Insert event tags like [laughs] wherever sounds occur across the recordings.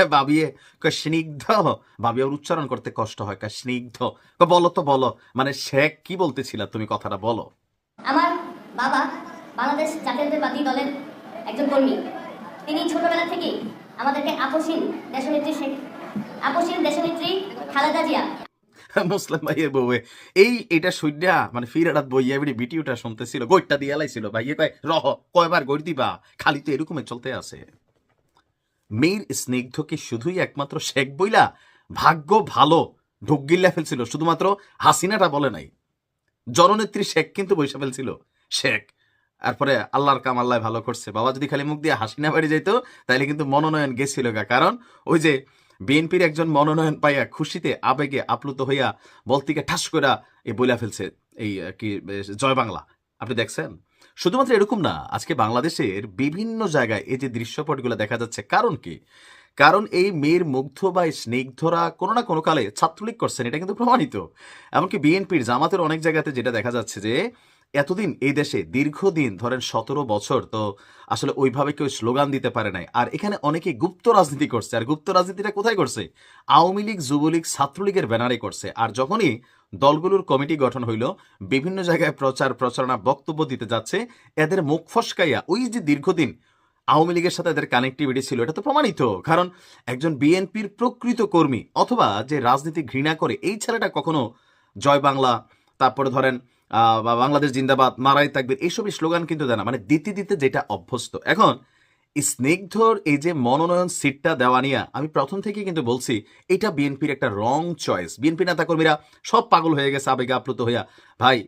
[laughs] ভাবিয়ে স্নিগ্ধ? ভাবি ওর উচ্চারণ করতে কষ্ট হয় কয় স্নিগ্ধ। বলো তো বলো। মানে শেখ কি বলতেছিলা তুমি কথাটা বলো। আমার বাবা বাংলাদেশ জাতীয়তাবাদী দলের একজন কর্মী। তিনি ছোটবেলা থেকেই আমাদেরকে আপসীন দেশনেত্রী শেখ আপসীন দেশনেত্রী খালেদা জিয়া। [laughs] মুসলিম ভাইয়ের বউয়ে। এই এটা সৈন্যা মানে ফিরারাত বইয়া এবারে ভিডিওটা শুনতেছিল গৈটা দিয়ে লাইছিল। ভাইয়ে কয় রহ কয়বার গড় দিবা? খালি তো এরকমই চলতে আছে। মেয়ের স্নিগ্ধ কি শুধুই একমাত্র শেখ বইলা ভাগ্য ভালো ঢুক গিল্লা ফেলছিল, শুধুমাত্র হাসিনাটা বলে নাই। জননেত্রী শেখ কিন্তু বৈশা ফেলছিল। শেখ, তারপরে আল্লাহর কাম আল্লাহ ভালো করছে। বাবা যদি খালি মুখ দিয়ে হাসিনা বাড়ি যেত তাহলে কিন্তু মনোনয়ন গেছিল গা। কারণ ওই যে বিএনপির একজন মনোনয়ন পাইয়া খুশিতে, আবেগে আপ্লুত হইয়া বলতিকে ঠাস কইরা এই বইলা ফেলছে, এই কি জয় বাংলা। আপনি দেখছেন? শুধুমাত্র এরকম না, আজকে বাংলাদেশের বিভিন্ন জায়গায় এই যে দৃশ্যপটগুলো দেখা যাচ্ছে, কারণ কি? কারণ এই মেয়ের মুগ্ধ বা স্নিগ্ধরা কোনো না কোনো কালে ছাত্রলীগ করছেন, এটা কিন্তু প্রমাণিত। এমনকি বিএনপির জামাতের অনেক জায়গাতে যেটা দেখা যাচ্ছে যে এতদিন এই দেশে দীর্ঘদিন ধরেন সতেরো বছর, তো আসলে ওইভাবে কেউ স্লোগান দিতে পারে নাই। আর এখানে অনেকে গুপ্ত রাজনীতি করছে। আর গুপ্ত রাজনীতিটা কোথায় করছে? আওয়ামী লীগ, যুবলীগ, ছাত্রলীগের ব্যানারে করছে। আর যখনই দলগুলোর কমিটি গঠন হইল, বিভিন্ন জায়গায় প্রচার, প্রচারণা, বক্তব্য দিতে যাচ্ছে, এদের মুখ ফসকাইয়া ওই যে দীর্ঘদিন আওয়ামী লীগের সাথে এদের কানেক্টিভিটি ছিল, এটা তো প্রমাণিত। কারণ একজন বিএনপির প্রকৃত কর্মী অথবা যে রাজনীতি ঘৃণা করে, এই ছেলেটা কখনো জয় বাংলা, তারপরে ধরেন বা বাংলাদেশ জিন্দাবাদ, মারাই থাকবে এইসব স্লোগান কিন্তু দেয় না। মানে দিতে দিতে যেটা অভ্যস্ত। এখন স্নিগ্ধর, এই যে মনোনয়ন সিটটা দেওয়া নিয়ে আমি প্রথম থেকেই কিন্তু বলছি, এটা বিএনপির একটা রং চয়েস। বিএনপি নেতাকর্মীরা সব পাগল হয়ে গেছে, আবেগে আপ্লুত হইয়া। ভাই,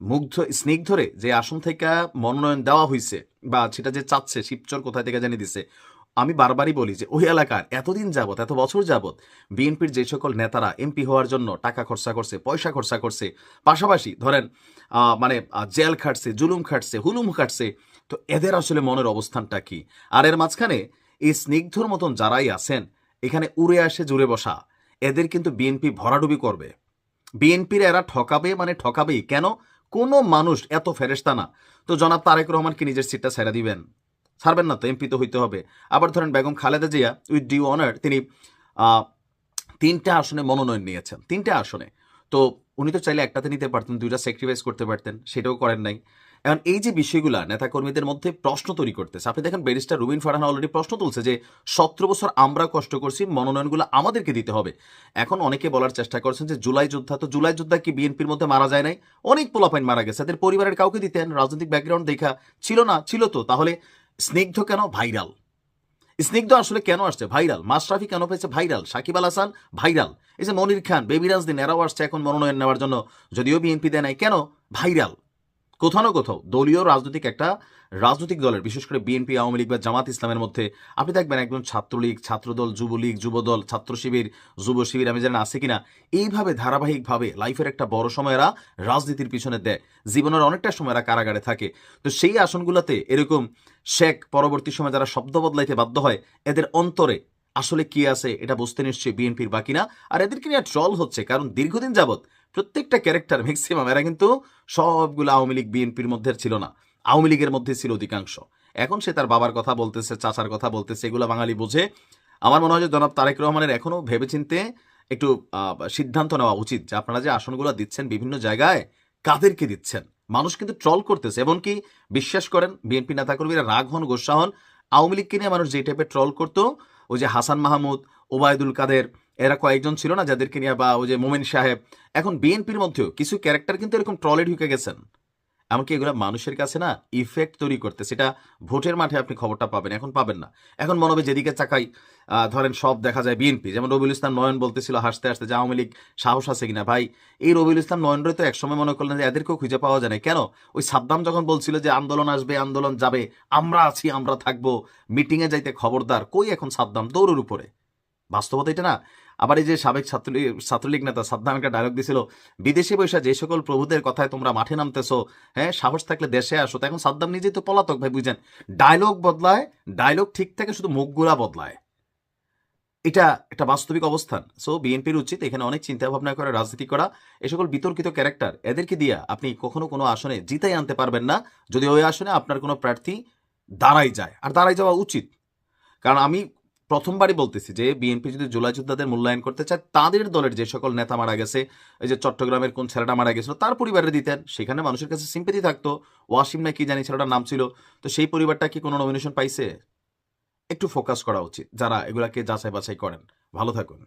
মুগ্ধ, স্নিগ্ধরে যে আসন থেকে মনোনয়ন দেওয়া হয়েছে বা সেটা যে চাচ্ছে, শিবচর কোথায় থেকে জানিয়ে দিছে আমি বারবারই বলি যে ওই এলাকার এতদিন যাবত এত বছর যাবত বিএনপির যে সকল নেতারা এমপি হওয়ার জন্য টাকা খরচা করছে, পয়সা খরচা করছে, পাশাপাশি ধরেন মানে জেল খাটছে, জুলুম খাটছে, হুলুম খাটছে, তো এদের আসলে মনের অবস্থানটা কি? আর এর মাঝখানে এই স্নিগ্ধর মতন যারাই আছেন, এখানে উড়ে আসে জুড়ে বসা, এদের কিন্তু বিএনপি ভরাডুবি করবে। বিএনপির এরা ঠকাবে মানে ঠকাবেই। কেন? কোনো মানুষ, এত ফেরেস্তা না তো জনাব তারেক রহমানকে নিজের সিটটা ছেড়ে দিবেন? ছাড়বেন না তো এমপি তো হইতে হবে। আবার ধরেন Begum Khaleda Zia with due honour তিনি তিনটা আসনে মনোনয়ন নিয়েছেন, তিনটা আসনে। তো উনি তো চাইলে একটাতে নিতে পারতেন, দুইটা স্যাক্রিফাইস করতে পারতেন, সেটাও করেন নাই। এখন এই যে বিষয়গুলা, নেতাকর্মীদের মধ্যে প্রশ্ন তৈরি করতেছে, আপনি দেখেন ব্যারিস্টার রুবিন ফারহান অলরেডি প্রশ্ন তুলছে যে, সতেরো বছর আমরা কষ্ট করছি, মনোনয়নগুলো আমাদেরকে দিতে হবে। এখন অনেকে বলার চেষ্টা করছেন যে, জুলাই যোদ্ধা তো, জুলাই যোদ্ধা কি বিএনপির মধ্যে মারা যায় নাই? অনেক পোলাপাইন মারা গেছে তাদের পরিবারের কাউকে দিতেন, রাজনৈতিক ব্যাকগ্রাউন্ড দেখা ছিল না, ছিল তো। তাহলে স্নিগ্ধ কেন? ভাইরাল। স্নিগ্ধ আসলে কেন আসছে? ভাইরাল। মাশরাফি কেন পেয়েছে ভাইরাল। সাকিব আল হাসান, ভাইরাল। এই যে মনির খান বেবিরাজ দিন এরাও আসছে এখন মনোনয়ন নেওয়ার জন্য। যদিও বিএনপি দেয় নাই। কেন? ভাইরাল। কোথাও না কোথাও দলীয় রাজনৈতিক একটা রাজনৈতিক দলের, বিশেষ করে বিএনপি আওয়ামী লীগ বা জামাত ইসলামের মধ্যে, আপনি দেখবেন একজন ছাত্রলীগ, ছাত্রদল, যুবলীগ, যুবদল, ছাত্র শিবির, যুব শিবির, আমি জানি আছে কিনা, এইভাবে ধারাবাহিকভাবে লাইফের একটা বড় সময় এরা রাজনীতির পিছনে দেয়। জীবনের অনেকটা সময় এরা কারাগারে থাকে। তো সেই আসনগুলোতে এরকম শেখ পরবর্তী সময় যারা শব্দ বদলাইতে বাধ্য হয়, এদের অন্তরে আসলে কি আছে এটা বুঝতে নিশ্চয়ই বিএনপির বাকি না আর এদেরকে নিয়ে ট্রল হচ্ছে। কারণ দীর্ঘদিন যাবত প্রত্যেকটা ক্যারেক্টার ম্যাক্সিমাম এরা কিন্তু সবগুলো আওয়ামী লীগ, বিএনপির মধ্যে ছিল না। আওয়ামী লীগের মধ্যে ছিল অধিকাংশ। এখন সে তার বাবার কথা বলতেছে, চাচার কথা বলতেছে, এগুলো বাঙালি বোঝে। আমার মনে হয় যে জনাব তারেক রহমানের এখনও ভেবেচিন্তে একটু সিদ্ধান্ত নেওয়া উচিত যে আপনারা যে আসনগুলো দিচ্ছেন বিভিন্ন জায়গায়, কাদেরকে দিচ্ছেন? মানুষ কিন্তু ট্রল করতেছে। এমনকি বিশ্বাস করেন, বিএনপি নেতাকর্মীরা রাগ হন গোসা হন আওয়ামী লীগকে নিয়ে মানুষ যে টাইপের ট্রল করতো, ওই যে হাসান মাহমুদ ওবায়দুল কাদের, এরা কয়েকজন ছিল না যাদেরকে নিয়ে বা ওই যে মোমেন সাহেব, এখন বিএনপির মধ্যেও কিছু ক্যারেক্টার কিন্তু এরকম ট্রলে ঢুকে গেছেন। এমনকি এগুলো মানুষের কাছে না ইফেক্ট তৈরি করতে সেটা ভোটের মাঠে আপনি খবরটা পাবেন, এখন পাবেন না। এখন মনে হবে যেদিকে চাকাই ধরেন সব দেখা যায় বিএনপি। যেমন রবিউল ইসলাম নয়ন বলতেছিল হাসতে হাসতে যে আওয়ামী লীগ সাহস আছে কিনা। ভাই, এই রবিউল ইসলাম নয়নরে তো একসময় মনে করলেন যে এদেরকেও খুঁজে পাওয়া যায় না কেন? ওই সাদ্দাম যখন বলছিল যে আন্দোলন আসবে, আন্দোলন যাবে, আমরা আছি, আমরা থাকব, মিটিংয়ে যাইতে খবরদার, কই এখন সাদ্দাম? দৌড়ের উপরে। বাস্তবতা এটা না। আবার এই যে সাবেক ছাত্রলীগ ছাত্রলীগ নেতা সাদ্দাম একটা ডায়লগ দিছিল, বিদেশে বৈশা যে সকল প্রভুদের কথায় তোমরা মাঠে নামতেছো হ্যাঁ সাহস থাকলে দেশে আসো, তো এখন সাদ্দাম নিজেই তো পলাতক, ভাই, বুঝছেন? ডায়লগ বদলায় ডায়লগ ঠিক থাকে শুধু মুখগুলা বদলায়। এটা একটা বাস্তবিক অবস্থান। সো বিএনপির উচিত এখানে অনেক চিন্তা ভাবনা করে, রাজনীতি করা। এ সকল বিতর্কিত ক্যারেক্টার এদেরকে দিয়া আপনি কখনো কোনো আসনে জিতাই আনতে পারবেন না। যদি ওই আসনে আপনার কোনো প্রার্থী দাঁড়াই যায়, আর দাঁড়াই যাওয়া উচিত। কারণ আমি প্রথমবারই বলতেছি যে বিএনপি যদি জুলাই যোদ্ধাদের মূল্যায়ন করতে চায়, তাদের দলের যে সকল নেতা মারা গেছে, এই যে চট্টগ্রামের কোন ছেলেটা মারা গেছিল, তার পরিবারে দিতেন। সেখানে মানুষের কাছে সিম্পেথি থাকতো। ওয়াসিম না কি জানি ছেলেটার নাম ছিল। তো সেই পরিবারটা কি কোনো নমিনেশন পাইছে? একটু ফোকাস করা উচিত যারা এগুলাকে যাচাই বাছাই করেন। ভালো থাকুন।